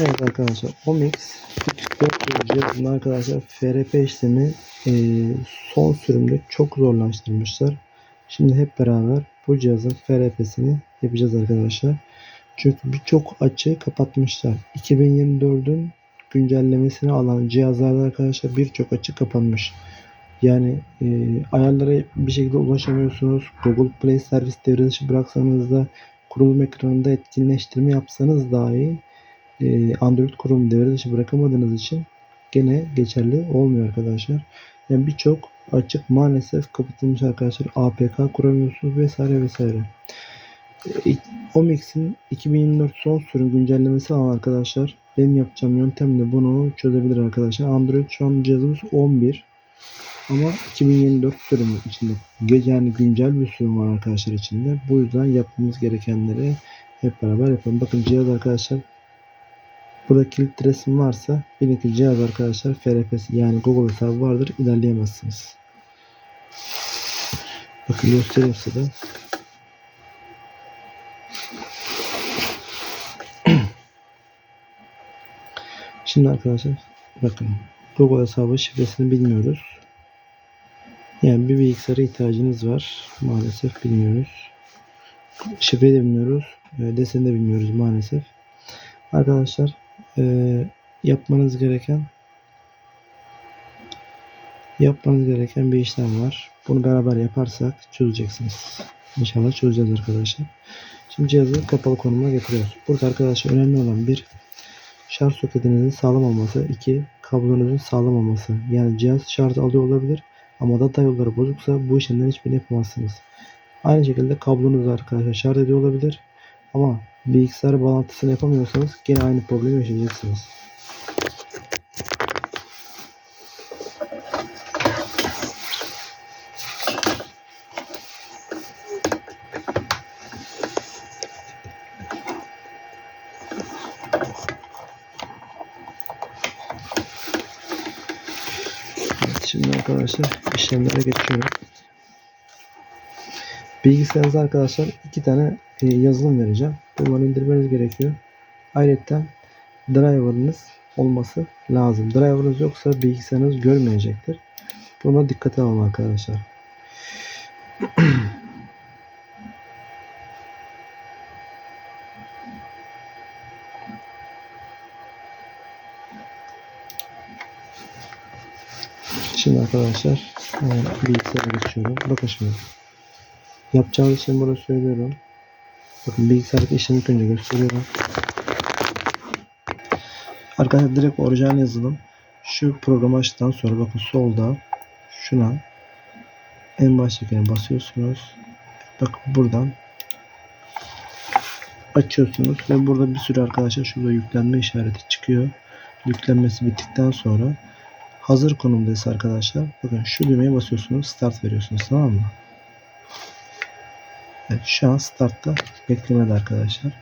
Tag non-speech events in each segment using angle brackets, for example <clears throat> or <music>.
Evet arkadaşlar Omix 400 cihazında arkadaşlar FRP işlemi e, son sürümde çok zorlaştırmışlar. Şimdi hep beraber bu cihazın FRP'sini yapacağız arkadaşlar. Çünkü birçok açığı kapatmışlar. 2024'ün güncellemesini alan cihazlarda arkadaşlar birçok açık kapanmış. Yani e, ayarlara bir şekilde ulaşamıyorsunuz. Google Play servis devre dışı bıraksanız da kurulum ekranında etkinleştirme yapsanız dahi Android kurumu devre dışı bırakamadığınız için gene geçerli olmuyor arkadaşlar. Yani birçok açık maalesef kapatılmış arkadaşlar. APK kuramıyorsunuz vesaire vesaire. E, Omix'in 2024 son sürüm güncellemesi alan arkadaşlar benim yapacağım yöntemle bunu çözebilir arkadaşlar. Android şu an cihazımız 11 ama 2024 sürümü içinde yani güncel bir sürüm var arkadaşlar içinde. Bu yüzden yapmamız gerekenleri hep beraber yapalım. Bakın cihaz arkadaşlar Burada kilit resim varsa bilin ki cihaz arkadaşlar FRP'si yani Google hesabı vardır ilerleyemezsiniz. Bakın göstereyim size. <clears throat> Şimdi arkadaşlar bakın Google hesabı şifresini bilmiyoruz. Yani bir bilgisayara ihtiyacınız var. Maalesef bilmiyoruz. Şifreyi de bilmiyoruz. E, deseni de bilmiyoruz maalesef. Arkadaşlar e, yapmanız gereken yapmanız gereken bir işlem var. Bunu beraber yaparsak çözeceksiniz. İnşallah çözeceğiz arkadaşlar. Şimdi cihazı kapalı konumuna getiriyoruz. Burada arkadaşlar önemli olan bir şarj soketinizin sağlam olması, iki kablonuzun sağlam olması. Yani cihaz şarj alıyor olabilir ama data yolları bozuksa bu işlemden hiçbirini yapamazsınız. Aynı şekilde kablonuz arkadaşlar şarj ediyor olabilir ama bilgisayar bağlantısını yapamıyorsanız gene aynı problemi yaşayacaksınız. Evet, şimdi arkadaşlar işlemlere geçiyorum. Bilgisayarınıza arkadaşlar iki tane e, yazılım vereceğim. Bunları indirmeniz gerekiyor. Ayrıca driver'ınız olması lazım. Driver'ınız yoksa bilgisayarınız görmeyecektir. Buna dikkate alın arkadaşlar. <clears throat> Şimdi arkadaşlar e, bilgisayara geçiyorum. Bakın şimdi. Yapacağınız işlemi burada söylüyorum. Bakın bilgisayardaki işlemi ilk önce gösteriyorum. Arkadaşlar direkt orijinal yazılım. Şu programı açtıktan sonra bakın solda şuna en baştakine basıyorsunuz. Bakın buradan açıyorsunuz ve burada bir sürü arkadaşlar şurada yüklenme işareti çıkıyor. Yüklenmesi bittikten sonra hazır konumdaysa arkadaşlar bakın şu düğmeye basıyorsunuz start veriyorsunuz tamam mı? Evet, şu an startta beklemede arkadaşlar.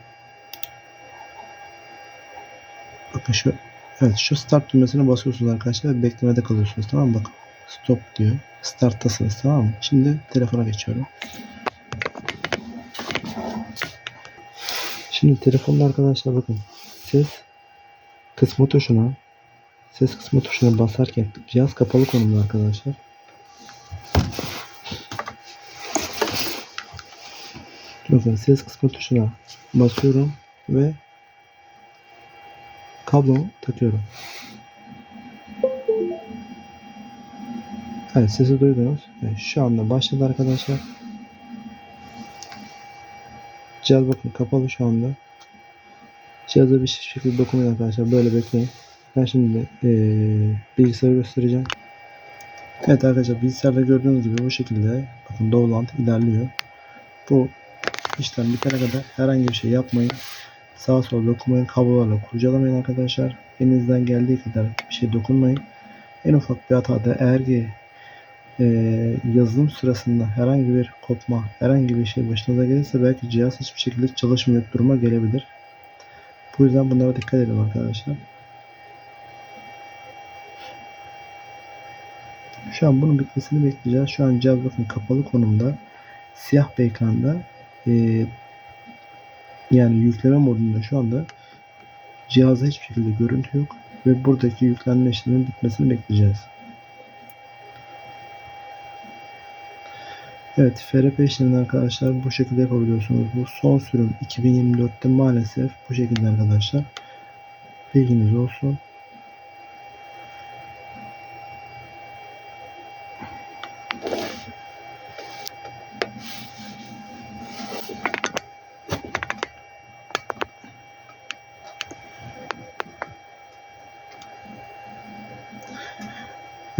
Bakın şu evet şu start düğmesine basıyorsunuz arkadaşlar ve beklemede kalıyorsunuz tamam mı? Bakın stop diyor. Starttasınız tamam mı? Şimdi telefona geçiyorum. Şimdi telefonda arkadaşlar bakın ses kısmı tuşuna ses kısmı tuşuna basarken cihaz kapalı konumda arkadaşlar. Bakın ses kısmı tuşuna basıyorum ve kablomu takıyorum. Evet sesi duydunuz. Evet, şu anda başladı arkadaşlar. Cihaz bakın kapalı şu anda. Cihaza bir şekilde dokunmayın arkadaşlar. Böyle bekleyin. Ben şimdi ee, bilgisayarı göstereceğim. Evet arkadaşlar bilgisayarda gördüğünüz gibi bu şekilde bakın Dovland ilerliyor. Bu işlem bitene kadar herhangi bir şey yapmayın. Sağa sola dokunmayın. Kablolarla kurcalamayın arkadaşlar. Elinizden geldiği kadar bir şey dokunmayın. En ufak bir hatada eğer ki e, yazılım sırasında herhangi bir kopma, herhangi bir şey başınıza gelirse belki cihaz hiçbir şekilde çalışmıyor duruma gelebilir. Bu yüzden bunlara dikkat edin arkadaşlar. Şu an bunun bitmesini bekleyeceğiz. Şu an cihaz bakın kapalı konumda. Siyah bir ekranda e, yani yükleme modunda şu anda Cihazda hiçbir şekilde görüntü yok ve buradaki yüklenme işleminin bitmesini bekleyeceğiz. Evet, FRP işlemini arkadaşlar bu şekilde yapabiliyorsunuz. Bu son sürüm 2024'te maalesef bu şekilde arkadaşlar. Bilginiz olsun.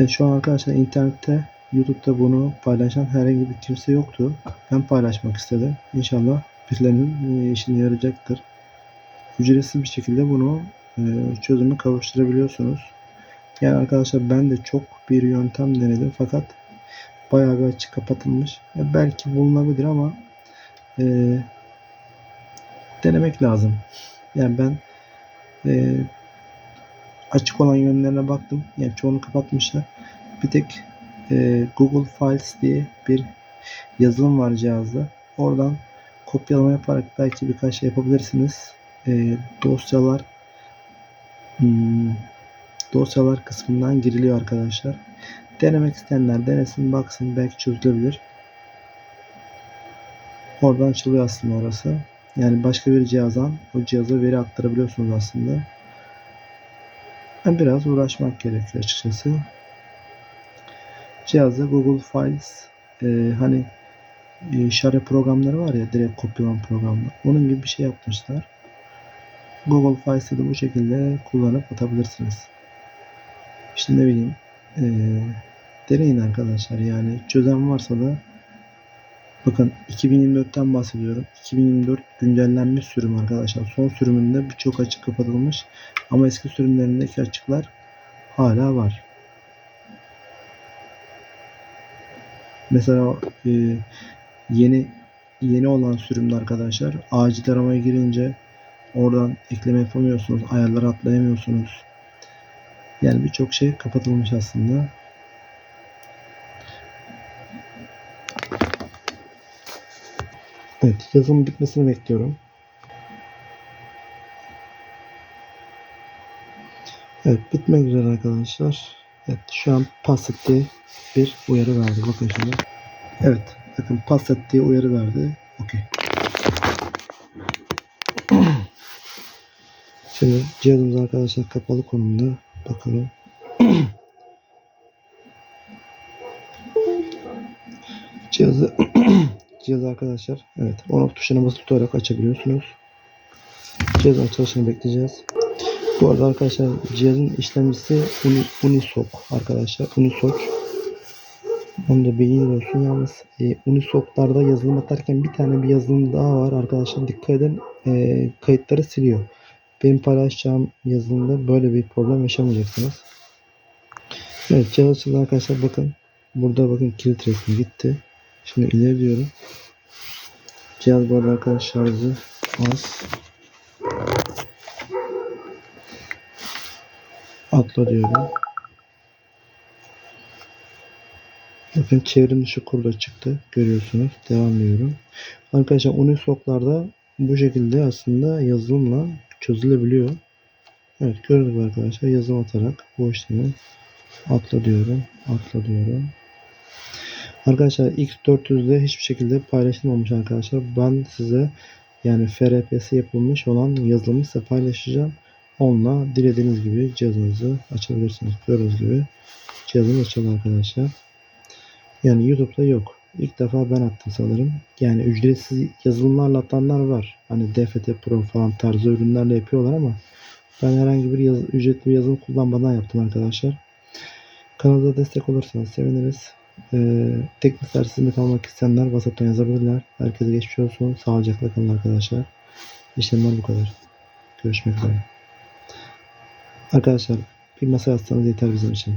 Evet, şu an arkadaşlar internette YouTube'da bunu paylaşan herhangi bir kimse yoktu. Ben paylaşmak istedim. İnşallah birilerinin e, işine yarayacaktır. Ücretsiz bir şekilde bunu e, çözüme kavuşturabiliyorsunuz. Yani arkadaşlar ben de çok bir yöntem denedim fakat bayağı bir açık kapatılmış. E, belki bulunabilir ama e, denemek lazım. Yani ben e, açık olan yönlerine baktım. Yani çoğunu kapatmışlar. Bir tek e, Google Files diye bir yazılım var cihazda. Oradan kopyalama yaparak belki birkaç şey yapabilirsiniz. E, dosyalar hmm, dosyalar kısmından giriliyor arkadaşlar. Denemek isteyenler denesin baksın belki çözülebilir. Oradan açılıyor aslında orası. Yani başka bir cihazdan o cihaza veri aktarabiliyorsunuz aslında. Yani biraz uğraşmak gerekiyor açıkçası. Cihazda Google Files e, hani e, şare programları var ya direkt kopyalama programları. Onun gibi bir şey yapmışlar. Google Files'ı da bu şekilde kullanıp atabilirsiniz. İşte ne bileyim e, deneyin arkadaşlar yani çözen varsa da bakın 2024'ten bahsediyorum. 2024 güncellenmiş sürüm arkadaşlar. Son sürümünde birçok açık kapatılmış ama eski sürümlerindeki açıklar hala var. Mesela e, yeni yeni olan sürümde arkadaşlar acil aramaya girince oradan ekleme yapamıyorsunuz. Ayarları atlayamıyorsunuz. Yani birçok şey kapatılmış aslında. Evet, yazımın bitmesini bekliyorum. Evet, bitmek üzere arkadaşlar. Evet, şu an pas etti bir uyarı verdi. Bakın şimdi. Evet, bakın pas ettiği uyarı verdi. Okey. <clears throat> Şimdi cihazımız arkadaşlar kapalı konumda. Bakalım. <clears throat> Cihazı <clears throat> cihaz arkadaşlar evet on off tuşuna basılı tutarak açabiliyorsunuz. Cihazın çalışını bekleyeceğiz. Bu arada arkadaşlar cihazın işlemcisi Uni, Unisoc arkadaşlar. Unisoc. Onu da bilginiz olsun. Yalnız e, Unisoc'larda yazılım atarken bir tane bir yazılım daha var arkadaşlar. Dikkat edin e, kayıtları siliyor. Benim paylaşacağım yazılımda böyle bir problem yaşamayacaksınız. Evet cihaz arkadaşlar bakın. Burada bakın kilit resmi gitti. Şimdi ileri diyorum. Cihaz bu arada arkadaşlar şarjı az. Atla diyorum. Bakın çevrim dışı kurda çıktı. Görüyorsunuz. Devam ediyorum. Arkadaşlar Unisoc'larda bu şekilde aslında yazılımla çözülebiliyor. Evet gördük arkadaşlar. Yazılım atarak bu işlemi atla diyorum. Atla diyorum. Arkadaşlar X400'de hiçbir şekilde paylaşılmamış arkadaşlar. Ben size yani FRP'si yapılmış olan yazılımı size paylaşacağım. Onunla dilediğiniz gibi cihazınızı açabilirsiniz. Gördüğünüz gibi cihazımız açıldı arkadaşlar. Yani YouTube'da yok. İlk defa ben attım sanırım. Yani ücretsiz yazılımlarla atanlar var. Hani DFT Pro falan tarzı ürünlerle yapıyorlar ama ben herhangi bir yaz, ücretli bir yazılım kullanmadan yaptım arkadaşlar. Kanalda destek olursanız seviniriz. Ee, teknik servis hizmet almak isteyenler WhatsApp'tan yazabilirler. Herkese geçmiş olsun. Sağlıcakla kalın arkadaşlar. İşlemler bu kadar. Görüşmek üzere. Arkadaşlar bir mesaj atsanız yeter bizim için.